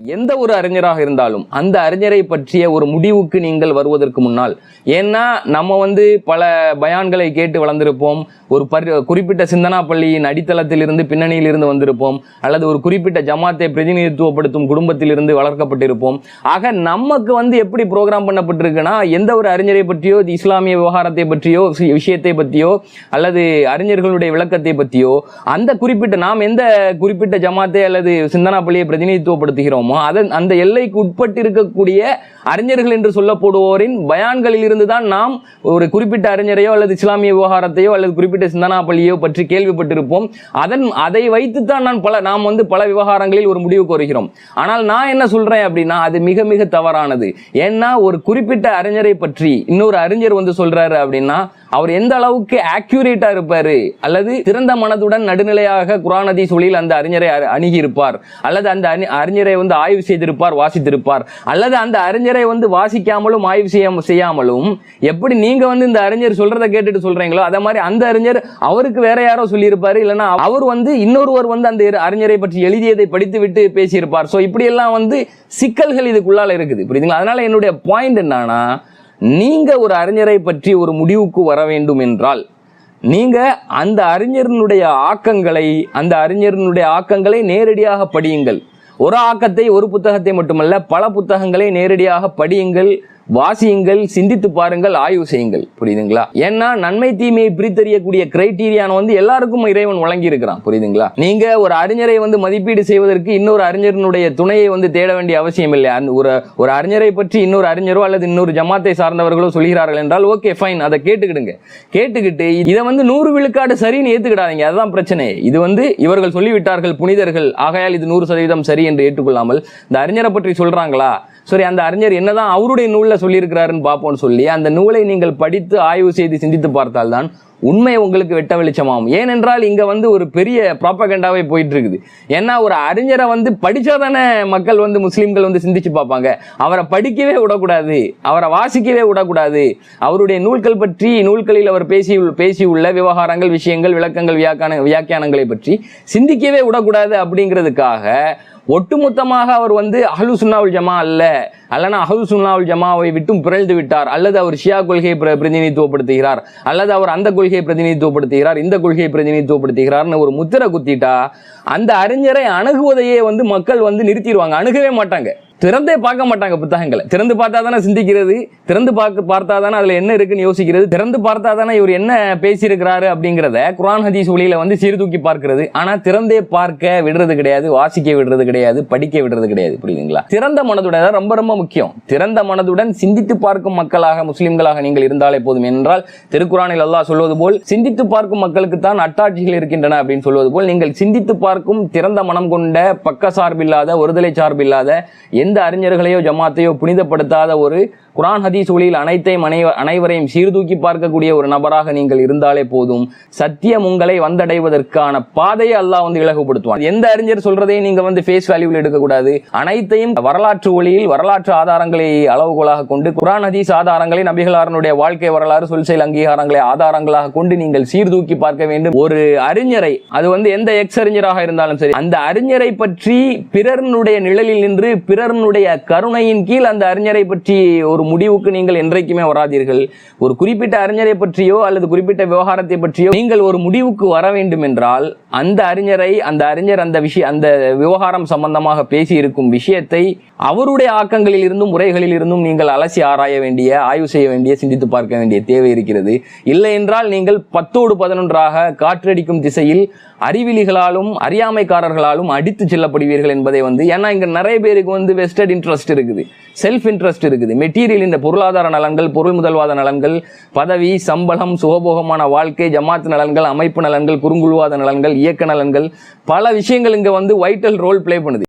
எந்த ஒரு அறிஞராக இருந்தாலும் அந்த அறிஞரை பற்றிய ஒரு முடிவுக்கு நீங்கள் வருவதற்கு முன்னால் ஏன்னா நம்ம வந்து பல பயான்களை கேட்டு வளர்ந்திருப்போம். ஒரு பரி குறிப்பிட்ட சிந்தனா பள்ளியின் அடித்தளத்திலிருந்து பின்னணியிலிருந்து பின்னணியில் இருந்து வந்திருப்போம். அல்லது ஒரு குறிப்பிட்ட ஜமாத்தை பிரதிநிதித்துவப்படுத்தும் குடும்பத்திலிருந்து வளர்க்கப்பட்டிருப்போம். ஆக நமக்கு வந்து எப்படி ப்ரோக்ராம் பண்ணப்பட்டிருக்குன்னா எந்த ஒரு அறிஞரை பற்றியோ இஸ்லாமிய விவகாரத்தை பற்றியோ விஷயத்தை பற்றியோ அல்லது அறிஞர்களுடைய விளக்கத்தை பற்றியோ அந்த குறிப்பிட்ட நாம் எந்த குறிப்பிட்ட ஜமாத்தை அல்லது சிந்தனா பள்ளியை பிரதிநிதித்துவப்படுத்துகிறோமோ அதன் அந்த எல்லைக்கு உட்பட்டு இருக்கக்கூடிய அறிஞர்கள் என்று சொல்லப்படுவோரின் பயான்களில் இருந்து தான் நாம் ஒரு குறிப்பிட்ட அறிஞரையோ அல்லது இஸ்லாமிய விவகாரத்தையோ அல்லது குறிப்பிட்ட சிந்தனா பள்ளியோ பற்றி கேள்விப்பட்டிருப்போம். அதன் அதை வைத்துத்தான் நான் பல நாம் வந்து பல விவகாரங்களில் ஒரு முடிவுக்கு வருகிறோம் ஆனால் நான் என்ன சொல்றேன் அப்படின்னா அது மிக மிக தவறானது. ஏன்னா ஒரு குறிப்பிட்ட அறிஞரை பற்றி இன்னொரு அறிஞர் வந்து சொல்றாரு அப்படின்னா அவர் எந்த அளவுக்கு ஆக்யூரேட்டா இருப்பாரு? அல்லது திறந்த மனதுடன் நடுநிலையாக குரானதி சொல்லில் அந்த அறிஞரை அணுகியிருப்பார். அணுகி இருப்பார் அல்லது அந்த அறிஞரை வந்து ஆய்வு செய்திருப்பார் வாசித்திருப்பார். அல்லது அந்த அறிஞர் வந்து வாசிக்காமலும் ஆய்வு செய்யாம செய்யாமலும் எப்படி நீங்க வந்து இந்த அறிஞர் சொல்றதை கேட்டுட்டு சொல்றீங்களோ அதே மாதிரி அந்த அறிஞர் அவருக்கு வேற யாரோ சொல்லியிருப்பாரு. இல்லைன்னா அவர் வந்து இன்னொருவர் வந்து அந்த அறிஞரை பற்றி எழுதியதை படித்து விட்டு பேசியிருப்பார். ஸோ இப்படி எல்லாம் வந்து சிக்கல்கள் இதுக்குள்ளால இருக்குது. புரியுதுங்களா? அதனால என்னுடைய பாயிண்ட் என்னன்னா நீங்க ஒரு அறிஞரை பற்றி ஒரு முடிவுக்கு வர வேண்டும் என்றால் நீங்க அந்த அறிஞரினுடைய ஆக்கங்களை அந்த அறிஞரினுடைய ஆக்கங்களை நேரடியாக படியுங்கள். ஒரு ஆக்கத்தை ஒரு புத்தகத்தை மட்டுமல்ல பல புத்தகங்களை நேரடியாக படியுங்கள். வாசியுங்கள் சிந்தித்து பாருங்கள் ஆய்வு செய்யுங்கள். புரியுதுங்களா? ஏன்னா நன்மை தீமையை பிரித்தறியக்கூடிய கிரைட்டீரியான வந்து எல்லாருக்கும் இறைவன் வழங்கி இருக்கிறான் புரியுதுங்களா? நீங்க ஒரு அறிஞரை வந்து மதிப்பீடு செய்வதற்கு இன்னொரு அறிஞரினுடைய துணையை வந்து தேட வேண்டிய அவசியம் இல்லை. அந்த ஒரு ஒரு அறிஞரை பற்றி இன்னொரு அறிஞரோ அல்லது இன்னொரு ஜமாத்தை சார்ந்தவர்களோ சொல்கிறார்கள் என்றால் ஓகே ஃபைன் அதை கேட்டுக்கிடுங்க. கேட்டுக்கிட்டு இதை வந்து நூறு விழுக்காடு சரின்னு ஏத்துக்கிடாதீங்க. அதுதான் பிரச்சனை. இது வந்து இவர்கள் சொல்லிவிட்டார்கள் புனிதர்கள். ஆகையால் இது நூறு சதவீதம் சரி என்று ஏற்றுக்கொள்ளாமல் இந்த அறிஞரை பற்றி சொல்றாங்களா? சரி அந்த அறிஞர் என்னதான் அவருடைய நூலில் சொல்லியிருக்கிறாருன்னு பார்ப்போம்னு சொல்லி அந்த நூலை நீங்கள் படித்து ஆய்வு செய்து சிந்தித்து பார்த்தால்தான் உண்மை உங்களுக்கு வெட்ட வெளிச்சமாகும். ஏனென்றால் இங்கே வந்து ஒரு பெரிய ப்ராப்பகண்டாவே போயிட்டு இருக்குது ஏன்னா ஒரு அறிஞரை வந்து படிச்சாதானே மக்கள் வந்து முஸ்லீம்கள் வந்து சிந்திச்சு பார்ப்பாங்க. அவரை படிக்கவே விடக்கூடாது. அவரை வாசிக்கவே விடக்கூடாது. அவருடைய நூல்கள் பற்றி நூல்களில் அவர் பேசி பேசியுள்ள விவகாரங்கள் விஷயங்கள் விளக்கங்கள் வியாக்கான வியாக்கியானங்களை பற்றி சிந்திக்கவே விடக்கூடாது அப்படிங்கிறதுக்காக ஒட்டுமொத்தமாக அவர் வந்து அஹலு சுன்னாவுல் ஜமா அல்ல. அல்லனா அஹலு சுன்னாவுல் ஜமாவை விட்டும் பிறழ்ந்து விட்டார். அல்லது அவர் ஷியா கொள்கையை பிர- பிரதிநிதித்துவப்படுத்துகிறார். அல்லது அவர் அந்த கொள்கையை பிரதிநிதித்துவப்படுத்துகிறார் இந்த கொள்கையை பிரதிநிதித்துவப்படுத்துகிறார்னு ஒரு முத்திரை குத்திட்டா அந்த அறிஞரை அணுகுவதையே வந்து மக்கள் வந்து நிறுத்திடுவாங்க. அணுகவே மாட்டாங்க. திறந்தே பார்க்க மாட்டாங்க புத்தகங்களை. திறந்து பார்த்தா தானே சிந்திக்கிறது திறந்து பார்க்க பார்த்தா தானே அதில் என்ன இருக்குன்னு யோசிக்கிறது திறந்து பார்த்தா தானே இவர் என்ன பேசியிருக்கிறாரு அப்படிங்கிறத குரான் ஹதீஸ் ஒளியில் வந்து சீர்தூக்கி பார்க்கிறது. ஆனால் திறந்தே பார்க்க விடுறது கிடையாது வாசிக்க விடுறது கிடையாது படிக்க விடுறது கிடையாது புரியுதுங்களா? திறந்த மனதுடன் ரொம்ப ரொம்ப முக்கியம். திறந்த மனதுடன் சிந்தித்து பார்க்கும் மக்களாக முஸ்லிம்களாக நீங்கள் இருந்தாலே போதும் என்றால் திருக்குறானில் அல்லாஹ் சொல்வது போல் சிந்தித்து பார்க்கும் மக்களுக்கு தான் அட்டாட்சிகள் இருக்கின்றன அப்படின்னு சொல்வது போல் நீங்கள் சிந்தித்து பார்க்கும் திறந்த மனம் கொண்ட பக்க சார்பில்லாத ஒருதலை சார்பில்லாத எந்த எந்த அறிஞர்களையோ ஜமாத்தையோ புனிதப்படுத்தாத ஒரு குரான் ஹதீஸ் ஒளியில் அனைத்தையும் அனைவ- அனைவரையும் சீர்தூக்கி பார்க்கக்கூடிய ஒரு நபராக நீங்கள் இருந்தாலே போதும். சத்தியம் உங்களை வந்தடைவதற்கான பாதையை அல்லாஹ் வந்து இலகுபடுத்துவான் எந்த அறிஞர் சொல்றதையும் நீங்க வந்து ஃபேஸ் வேல்யூவில் எடுக்கக்கூடாது. அனைத்தையும் வரலாற்று ஒளியில் வரலாற்று ஆதாரங்களை அளவுகோலாக கொண்டு குரான் ஹதீஸ் ஆதாரங்களை நபிகளாரனுடைய வாழ்க்கை வரலாறு சொல்செயல் அங்கீகாரங்களை ஆதாரங்களாக கொண்டு நீங்கள் சீர்தூக்கி பார்க்க வேண்டும். ஒரு அறிஞரை அது வந்து எந்த எக்ஸ் அறிஞராக இருந்தாலும் சரி அந்த அறிஞரை பற்றி பிறர்னுடைய நிழலில் நின்று பிறர் பிறர்னுடைய கருணையின் கீழ் அந்த அறிஞரை பற்றி ஒரு முடிவுக்கு நீங்கள் என்றைக்குமே வராதீர்கள். ஒரு குறிப்பிட்ட அறிஞரை பற்றியோ அல்லது குறிப்பிட்ட விவகாரத்தை பற்றியோ நீங்கள் ஒரு முடிவுக்கு வர வேண்டும் என்றால் அந்த அறிஞரை அந்த அறிஞர் அந்த விஷய அந்த விவகாரம் சம்பந்தமாக பேசி இருக்கும் விஷயத்தை அவருடைய ஆக்கங்களில் இருந்தும் முறைகளில் இருந்தும் நீங்கள் அலசி ஆராய வேண்டிய ஆய்வு செய்ய வேண்டிய சிந்தித்து பார்க்க வேண்டிய தேவை இருக்கிறது. இல்லை என்றால் நீங்கள் பத்தோடு பதினொன்றாக காற்றடிக்கும் திசையில் அறிவிலிகளாலும் அறியாமைக்காரர்களாலும் அடித்து செல்லப்படுவீர்கள் என்பதை வந்து ஏன்னா இங்கே நிறைய பேருக்கு வந்து வெஸ்டட் இன்ட்ரெஸ்ட் இருக்குது. செல்ஃப் இன்ட்ரெஸ்ட் இருக்குது. மெட்டீரியல் இந்த பொருளாதார நலன்கள் பொருள் முதல்வாத நலன்கள் பதவி சம்பளம் சுகபோகமான வாழ்க்கை ஜமாத் நலன்கள் அமைப்பு நலன்கள் குறுங்குழுவாத நலன்கள் இயக்க நலன்கள் பல விஷயங்கள் இங்க வந்து வைட்டல் ரோல் பிளே பண்ணுது.